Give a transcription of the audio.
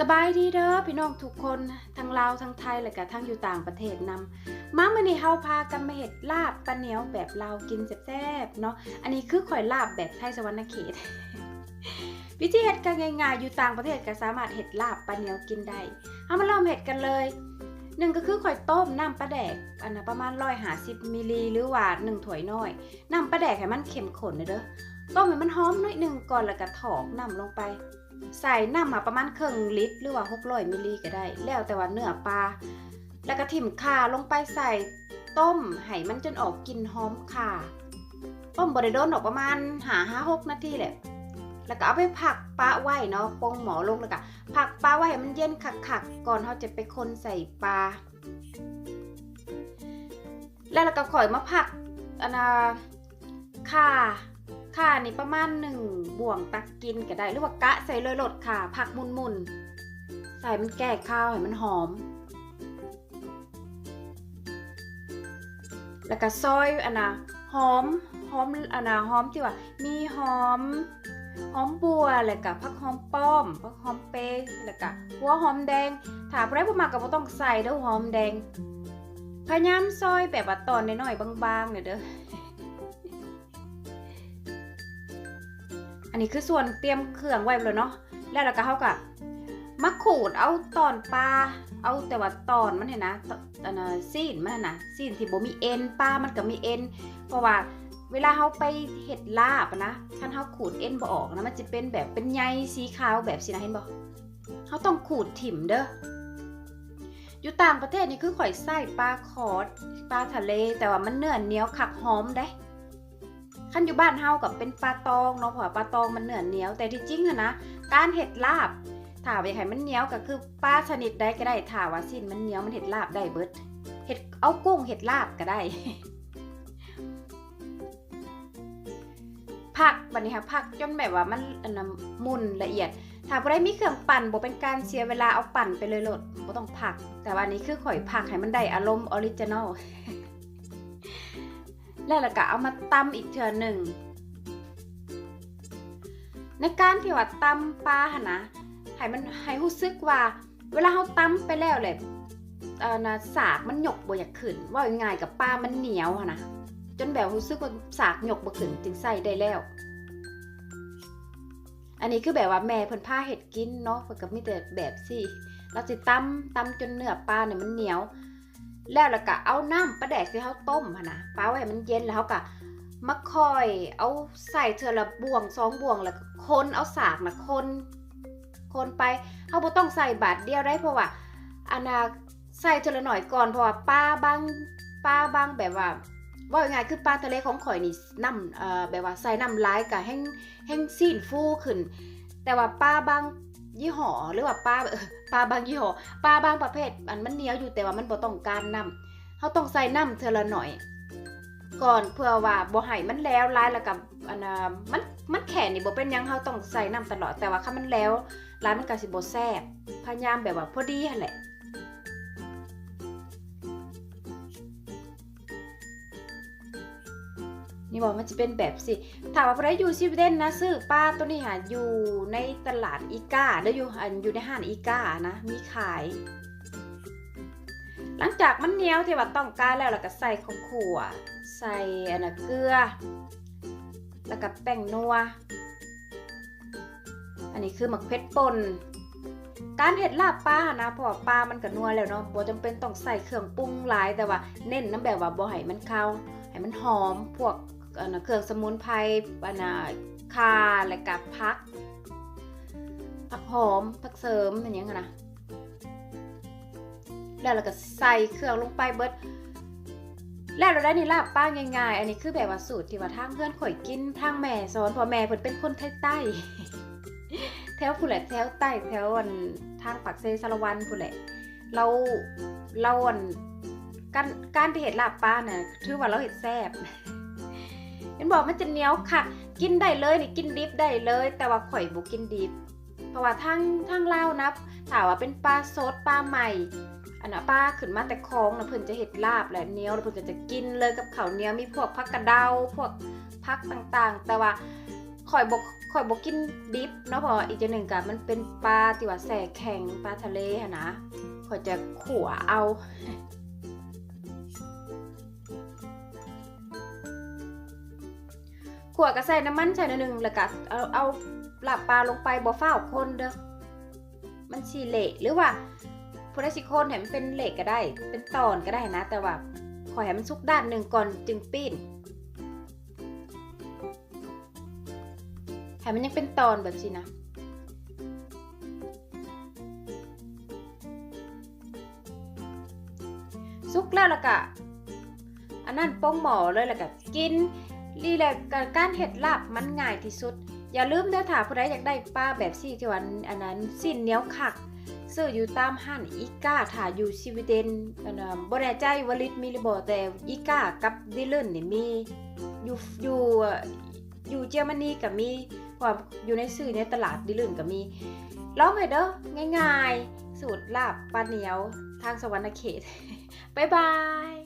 สบายดีเด้อพี่น้องทุกคนทั้งลาวทั้งไทยและก็ทั้งอยู่ต่างประเทศนำมามื้อนี้เฮาพากันมาเฮ็ดลาบปลาเหนียวแบบลาวกินแซ่บๆเนาะอันนี้คือข่อยลาบแบบไทยสวรรณเขตวิธีเฮ็ดก็ง่ายๆอยู่ต่างประเทศก็สามารถเฮ็ดลาบปลาเหนียวกินได้เฮามาเริ่มเฮ็ดกันเลยหนึ่งก็คือข่อยต้มน้ำปลาแดกอันน่ะประมาณ150มิลลิหรือว่าหนึ่งถ้วยน้อยน้ำปลาแดกให้มันเข้มข้นเด้อต้มให้มันหอมหน่อยหนึ่งก่อนแล้วก็ถอกน้ำลงไป ใส่น้ำมาประมาณครึ่งลิตร หรือว่า600มิลลิก็ได้ แล้วแต่ว่าเนื้อปลาแล้วก็ถิ่มข่าลงไปใส่ต้มให้มันจนออกกลิ่นหอมข่าต้มบริโดนออกประมาณหาห้าหกนาทีแหละแล้วก็เอาไปผักปลาไว้เนาะปรุงหมอลงแล้วก็ผักปลาไว้ให้มันเย็นขักๆก่อนเขาจะไปคนใส่ปลาแล้วเราก็ข่อยมาผักอันนาข่า ค่ะนี่ประมาณหนึ่งบ่วงตักกินก็ได้หรือว่ากะใส่เลยหลดค่ะ ผักมุนมุนใส่มันแก่ข้าวให้มันหอม แล้วก็ซอยอันนะหอมหอมอันนะหอมที่ว่า มีหอมหอมบัวแล้วก็ผักหอมป้อมผักหอมเปย์แล้วก็หัวหอมแดง ถ้าบ่ได้บ่มากก็บ่ต้องใส่เด้อหอมแดงพยายามซอยแบบว่าตอนน้อยๆบางๆเนี่ยเด้อ อันนี้คือส่วนเตรียมเครื่องไว้เลยเนาะแล้วเราก็เขาก็มาขูดเอาตอนปลาเอาแต่ว่าตอนมันเห็นนะตอนะซีนมันนะนะซีนที่บ่มีเอ็นปลามันก็มีเอ็นเพราะว่าเวลาเขาไปเห็ดลาบนะท่านเขาขูดเอ็นบ่ออกนะมันจะเป็นแบบเป็นใยสีขาวแบบสินะเห็นบ่เขาต้องขูดถิ่มเด้ออยู่ต่างประเทศนี่คือข่อยไส้ปลาคอดปลาทะเล แต่ว่ามันเนื้อเหนียวขักหอมได้ ขั้นอยู่บ้านเฮากับเป็นปลาตองเนาะเพราะปลาตองมันเหนือเหนียว แต่ที่จริงอะนะการเห็ดลาบถ้าไปให้มันเหนียวก็คือปลาชนิดใดก็ได้ถ้าว่าสิ้นมันเหนียวมันเห็ดลาบได้เบิดเห็ดเอากุ้งเห็ดลาบก็ได้ผักบัดนี้ค่ะผักจนแบบว่ามันอันนั้นมุนละเอียด ถ้าบ่ได้มีเครื่องปั่นบ่เป็นการเสียเวลาเอาปั่นไปเลยโลดบ่ต้องผัก แต่ว่าอันนี้คือข่อยผักให้มันได้อารมณ์ออริจินอล แล้วเราก็เอามาตำอีกเทื่อหนึ่ง ในการที่ว่าตำปลาหนนะให้มันให้รู้สึกว่า เวลาเราตำไปแล้วแหละเอ่อนะสากมันหยกบ่อยากขึ้น ว่าง่ายกับปลามันเหนียวนะจนแบบรู้สึกว่าสากหยกบ่ขึ้นจึงใส่ได้แล้ว อันนี้คือแบบว่าแม่เพิ่นพาเห็ดกินเนาะเพิ่นก็มีแต่แบบสิเราสิตำตำจนเนื้อปลาเนี่ยมันเหนียว แล้วแล้วก็เอาน้ำปลาแดกที่เขาต้มหนะปลาไว้มันเย็นแล้วเขาก็มาคอยเอาใส่เธอละบ่วงสองบ่วงแล้วคนเอาสากนะคนคนไปเขาบ่ต้องใส่บาทเดียวได้เพราะว่าอันน่ะใส่เธอละหน่อยก่อนเพราะว่าปลาบางปลาบางแบบว่าว่ายังไงคือปลาทะเลของข่อยนี่น้ำเอ่อแบบว่าใส่น้ำลายกับแห้งแห้งซีนฟูขึ้น แต่ว่าปลาบาง ยี่ห้อหรือว่าปลาปลาบางยี่ห้อปลาบางประเภท อันมันเหนียวอยู่แต่ว่ามันบ่ต้องการน้ำเขาต้องใส่น้ำเทละหน่อย ก่อนเพื่อว่าบ่ให้มันแล้วลายแล้วกับอันมันมันแข็งนี่บ่เป็นยังเขาต้องใส่น้ำตลอดแต่ว่าถ้ามันแล้วลายมันก็สิบ่แซ่บพยายามแบบว่าพอดีหั่นแหละ นี่บอกมันจะเป็นแบบสิถามว่าพระอยู่สวีเดนนะซื้อปลาตัวนี้หาอยู่ในตลาดอีกาแล้วอยู่อยู่ในห้างอีกานะมีขาย หลังจากมันเหนียวที่ว่าต้องการแล้วเราก็ใส่ข้าวคั่วใส่อันนะเกลือ แล้วก็แป้งนัว อันนี้คือหมักเพชรป่นการเห็ดลาบปลานะเพราะว่าปลามันก็นัวแล้วเนาะบ่จำเป็นต้องใส่เครื่องปรุงหลายแต่ว่าเน้นน้ำแบบว่าบ่ให้มันเข้าให้มันหอมพวก เครื่องสมุนไพรอันน่ะข่าและกับพักผักหอมผักเสริมอย่างเงี้ยนะแล้วเราก็ใส่เครื่องลงไปเบิดแล้วเราได้นี่ลาบป้าง่ายๆ อันนี้คือแบบว่าสูตรที่ว่าทางเพื่อนข่อยกินทางแม่สอนพอแม่เพิ่นเป็นคนไทยใต้แถวผู้แหละแถวใต้แถวอันทางปักเซสารวันผู้แหละ เราเราอันการการที่เห็ดลาบป้าเนี่ยถือว่าเราเห็ดแซ่บ เห็นบอกมันจะเหนียวค่ะ กินได้เลยนี่กินดิบได้เลย แต่ว่าข่อยบ่กินดิบ เพราะว่าทางทางเลานะถามว่าเป็นปลาสดปลาใหม่อันน่ะป้าขึ้นมาแต่คลองนะเพิ่นจะเห็ดลาบแหละเนียวแล้วเพิ่นก็จะกินเลยกับข้าวเนียวมีพวกผักกระเดาพวกผักต่างๆ แต่ว่าข่อยบกข่อยบกกินดิบเนาะเพออีกอย่างหนึ่งกับมันเป็นปลาที่ว่าแส่แข็งปลาทะเลนะข่อยจะขั่วเอา ขั่วก็ใส่น้ำมันใส่หน่อยหนึงแล้วก็เอาเอาลาบปลาลงไปบ่ฟ้าวคนเด้อมันสีเละหรือว่าผู้ได้สิโคนให้มันเป็นเหล็กก็ได้ เป็นตอนก็ได้นะ แต่ว่าขอให้มันสุกด้านหนึ่งก่อนจึงปิ้นให้มันยังเป็นตอนแบบสินะสุกแล้วแล้วก็อันนั้นโป้งหมอเลยแล้วก็กิน รีแลกกับการเห็ดลาบมันง่ายที่สุด อย่าลืมเด้อถ้าผู้ใดอยากได้ปลาแบบซี่ที่วันอันนั้นสิ้นเนียวคักซื้ออยู่ตามห้านอีก้าถ้าอยู่สวีเดนอันน่ะบ่แน่ใจวลิตมีหรือบ่แต่อีก้ากับดิลเลนนี่มีอยู่อยู่อยู่เยอรมนีก็มีความอยู่ในสื่อในตลาดดิลเลนก็มีลองเลยเด้อง่าย ๆ สูตรลาบปลาเหนียวทางสวรรณเขตบ๊ายบาย